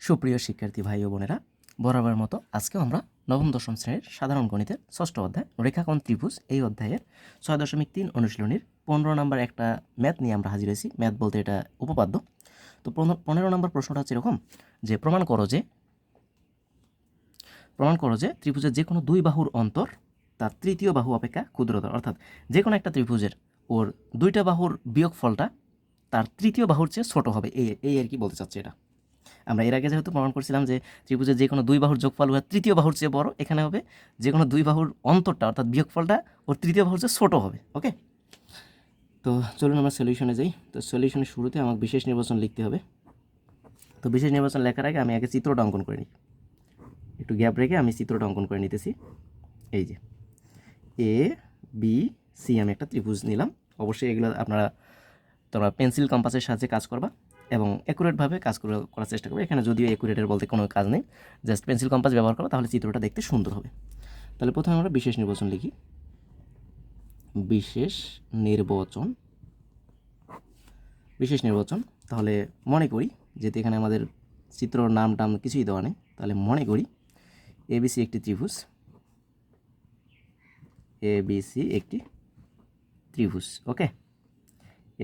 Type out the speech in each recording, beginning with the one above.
সুপ্রিয় শিক্ষার্থী ভাই ও বোনেরা, বরাবর মতো আজকেও আমরা নবম দশম শ্রেণির সাধারণ গণিতের ষষ্ঠ অধ্যায়, রেখাকোণ ত্রিভুজ এই অধ্যায়ের ছয় দশমিক তিন অনুশীলনীর পনেরো নম্বর একটা ম্যাথ নিয়ে আমরা হাজির হয়েছি। ম্যাথ বলতে এটা উপপাদ্য। তো পনেরো- নম্বর প্রশ্নটা হচ্ছে এরকম যে, প্রমাণ করো যে, প্রমাণ করো যে ত্রিভুজের যে কোনো দুই বাহুর অন্তর তার তৃতীয় বাহু অপেক্ষা ক্ষুদ্রতর। অর্থাৎ যে কোনো একটা ত্রিভুজের ওর দুইটা বাহুর বিয়োগফলটা তার তৃতীয় বাহুর চেয়ে ছোট হবে। এই এই আর কি বলতে চাচ্ছে এটা। আমরা এর আগে যেহেতু প্রমাণ করছিলাম যে ত্রিভুজের যে কোনো দুই বাহুর যোগফল উহা তৃতীয় বাহুর চেয়ে বড় এখানে হবে, যে কোনো দুই বাহুর অন্তরটা অর্থাৎ বিয়োগফলটা ওর তৃতীয় বাহুর চেয়ে ছোটো হবে, ওকে? তো চলুন আমরা সলিউশনে যাই। তো সলিউশনের শুরুতে আমাকে বিশেষ নির্বাচন লিখতে হবে। তো বিশেষ নির্বাচন লেখার আগে আমি আগে চিত্রটা অঙ্কন করে নিই। একটু গ্যাপ রেখে আমি চিত্রটা অঙ্কন করে নিতেছি। এই যে এ বি সি আমি একটা ত্রিভুজ নিলাম। অবশ্যই এগুলো আপনারা তোমরা পেন্সিল কম্পাসের সাহায্যে কাজ করবা। এবং অ্যাকুরেটভাবে কাজ করে করার চেষ্টা করবে। এখানে যদিও অ্যাকুরেটের বলতে কোনো কাজ নেই জাস্ট পেন্সিল কম্পাস ব্যবহার করো, তাহলে চিত্রটা দেখতে সুন্দর হবে। তাহলে প্রথমে আমরা বিশেষ নির্বাচন লিখি। বিশেষ নির্বাচন। বিশেষ নির্বাচন, তাহলে মনে করি, যেহেতু এখানে আমাদের চিত্রর নাম টাম কিছুই দেওয়া নেই, তাহলে মনে করি এবিসি একটি ত্রিভুজ। এবিসি একটি ত্রিভুজ, ওকে?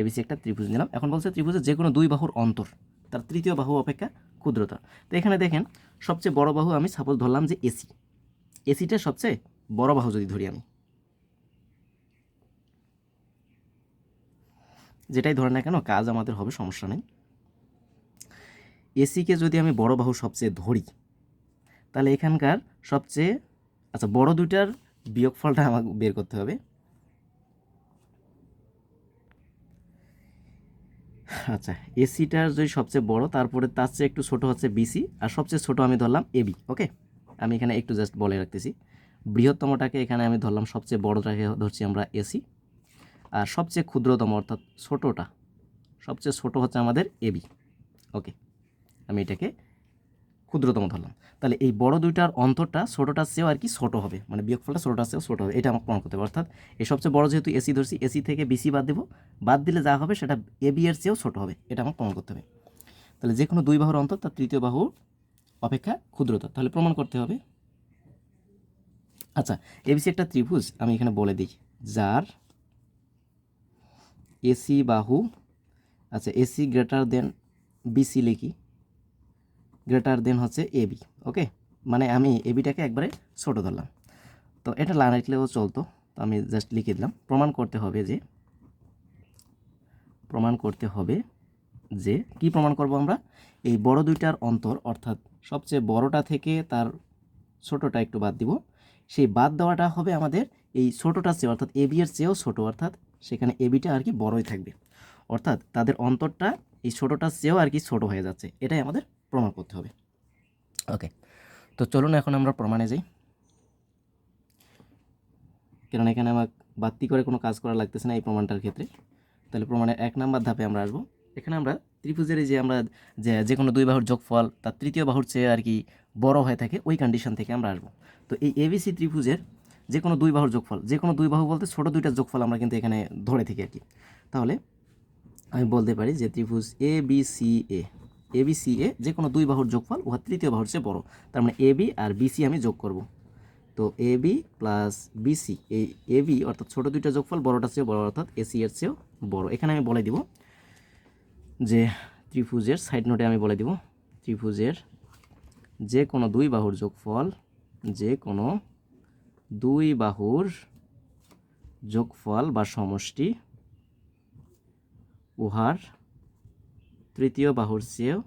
এবিসি একটা ত্রিভুজ নিলাম। এখন বলছে ত্রিভুজের যে কোনো দুই বাহুর অন্তর, তার তৃতীয় বাহু অপেক্ষা ক্ষুদ্রতা তো এখানে দেখেন, সবচেয়ে বড় বাহু আমি সাপোজ ধরলাম যে এসি। এসিটা সবচেয়ে বড় বাহু যদি ধরি আমি। যেটাই ধরে না কেন, কাজ আমাদের হবে, সমস্যা নেই। এসিকে যদি আমি বড় বাহু সবচেয়ে ধরি, তাহলে এখানকার সবচেয়ে আচ্ছা বড় দুইটার বিয়োগফলটা আমাকে বের করতে হবে। আচ্ছা এসিটা যদি সবচেয়ে বড়, তারপরে তার চেয়ে একটু ছোট হচ্ছে বিসি আর সবচেয়ে ছোট আমি ধরলাম এবি ওকে আমি এখানে একটু জাস্ট বলে রাখতেছি। বৃহত্তমটাকে এখানে আমি ধরলাম, সবচেয়ে বড়টাকে ধরছি আমরা এসি আর সবচেয়ে ক্ষুদ্রতম অর্থাৎ ছোটোটা, সবচেয়ে ছোট হচ্ছে আমাদের এবি ওকে আমি এটাকে ক্ষুদ্রতম ধরলাম। তাহলে এই বড় দুইটার অন্তরটা ছোটোটার চেয়েও আর কি ছোট হবে। মানে বিয়োগফলটা ছোটোটার চেয়েও ছোটো হবে। এটা আমাকে প্রমাণ করতে হবে অর্থাৎ এই সবচেয়ে বড় যেহেতু এসি ধরছি, এসি থেকে বিসি বাদ দেবো। বাদ দিলে যা হবে সেটা এ বি এর চেয়েও ছোটো হবে। এটা আমাকে প্রমাণ করতে হবে। তাহলে যে কোনো দুই বাহুর অন্তর, তার তৃতীয় বাহু অপেক্ষা ক্ষুদ্রতা তাহলে প্রমাণ করতে হবে। আচ্ছা এবিসি একটা ত্রিভুজ আমি এখানে বলে দিই, যার এসি বাহু আচ্ছা এসি গ্রেটার দেন বিসি লিখি। গ্রেটার দেন হচ্ছে এবি ওকে মানে আমি এবিটাকে একবারে ছোটো ধরলাম। তো এটা না রাখলেও চলতো, তো আমি জাস্ট লিখে দিলাম। প্রমাণ করতে হবে যে, প্রমাণ করতে হবে যে, কি প্রমাণ করব আমরা? এই বড় দুইটার অন্তর, অর্থাৎ সবচেয়ে বড়টা থেকে তার ছোটোটা একটু বাদ দিব। সেই বাদ দেওয়াটা হবে আমাদের এই ছোটোটার চেয়ে, অর্থাৎ এবি এর চেয়েও ছোটো, অর্থাৎ সেখানে এবিটা আর কি বড়ই থাকবে। অর্থাৎ তাদের অন্তরটা এই ছোটোটার চেয়েও আর কি ছোটো হয়ে যাচ্ছে। এটাই আমাদের প্রমাণ করতে হবে। ওকে তো চলুন এখন আমরা প্রমাণে যাই। কেননা এখানে আমার বাড়তি করে কোনো কাজ করা লাগতেছে না এই প্রমাণটার ক্ষেত্রে। তাহলে প্রমাণের এক নাম্বার ধাপে আমরা আসব। এখানে আমরা ত্রিভুজের যে আমরা যে যে কোনো দুই বাহুর যোগফল, তার তৃতীয় বাহুর চেয়ে আর কি বড় হয়ে থাকে, ওই কন্ডিশন থেকে আমরা আসব। তো এই এবিসি ত্রিভুজের যে কোনো দুই বাহুর যোগফল, যে কোনো দুই বাহু বলতে ছোটো দুইটার যোগফল আমরা কিন্তু এখানে ধরে থাকি আর কি। তাহলে আমি বলতে পারি যে ত্রিভুজ এ বি সি এ এ বি সি এ যে কোনো দুই বাহুর যোগফল উহা তৃতীয় বাহুর চেয়ে বড়। তার মানে এ বি আর বিসি আমি যোগ করব। তো এ বি প্লাস বিসি এই এ বি অর্থাৎ ছোটো দুইটা যোগফল বড়টার চেয়েও বড় অর্থাৎ এসি এর চেয়েও বড়। এখানে আমি বলে দিব যে ত্রিভুজের সাইড নোটে আমি বলে দিব ত্রিভুজের যে কোনো দুই বাহুর যোগফল যে কোনো দুই বাহুর যোগফল বা সমষ্টি উহার তৃতীয় বাহুর চেয়েও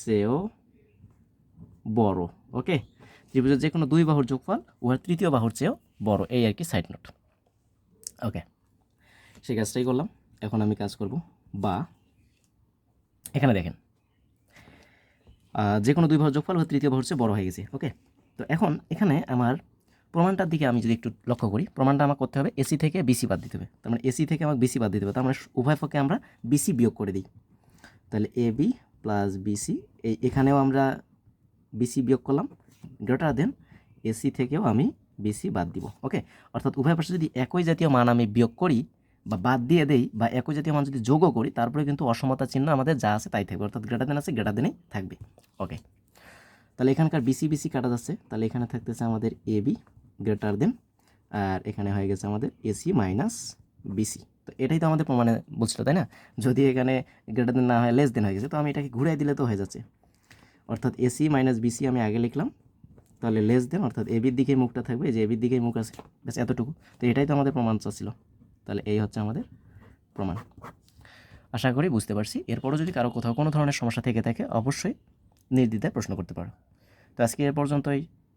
চেয়েও বড়, ওকে? ত্রিভুজের যে কোনো দুই বাহুর যোগফল উহার তৃতীয় বাহুর চেয়েও বড়, এই আর কি সাইড নোট ওকে? সেই কাজটাই করলাম, এখন আমি কাজ করব বা, এখানে দেখেন যে কোনো দুই বাহুর যোগফল তৃতীয় বাহুর চেয়ে বড় হয়ে গেছে, ওকে? তো এখন এখানে আমার প্রমাণটার দিকে আমি যদি একটু লক্ষ্য করি, প্রমাণটা আমার করতে হবে এসি থেকে বিসি বাদ দিতে হবে। তার মানে এসি থেকে আমাকে বিসি বাদ দিতে হবে। তার মানে উভয় পক্ষে আমরা বিসি বিয়োগ করে দিই। তাহলে এ বি প্লাস বিসি এই এখানেও আমরা বিসি বিয়োগ করলাম গ্রেটার দেন এসি থেকেও আমি বিসি বাদ দিব। ওকে অর্থাৎ উভয় পাশে যদি একই জাতীয় মান আমি বিয়োগ করি বা বাদ দিয়ে দেই বা একই জাতীয় মান যদি যোগও করি, তারপরে কিন্তু অসমতা চিহ্ন আমাদের যা আছে তাই থাকবে। অর্থাৎ গ্রেটার দেন আছে গ্রেটার দেনই থাকবে। ওকে তাহলে এখানকার বিসি বিসি কাটা যাচ্ছে। তাহলে এখানে থাকতেছে আমাদের এ বি গ্রেটার দেন আর এখানে হয়ে গেছে আমাদের এসি মাইনাস বিসি তো এটাই তো আমাদের প্রমাণে বলছিল, তাই না? যদি এখানে গ্রেটার দেন না হয় লেস দেন হয়ে গেছে, তো আমি এটাকে ঘুরাই দিলে তো হয়ে যাচ্ছে। অর্থাৎ এসি মাইনাস বিসি আমি আগে লিখলাম, তাহলে লেস দেন অর্থাৎ এবির দিকে মুখটা থাকবে যে এবির দিকেই মুখ আছে, ব্যাস এতটুকু। তো এটাই তো আমাদের প্রমাণ ছিল তাহলে এই হচ্ছে আমাদের প্রমাণ। আশা করি বুঝতে পারছি। এরপরও যদি কারও কোথাও কোনো ধরনের সমস্যা থেকে থাকে, অবশ্যই নির্দ্বিধায় প্রশ্ন করতে পারো। তো আজকে এ পর্যন্তই।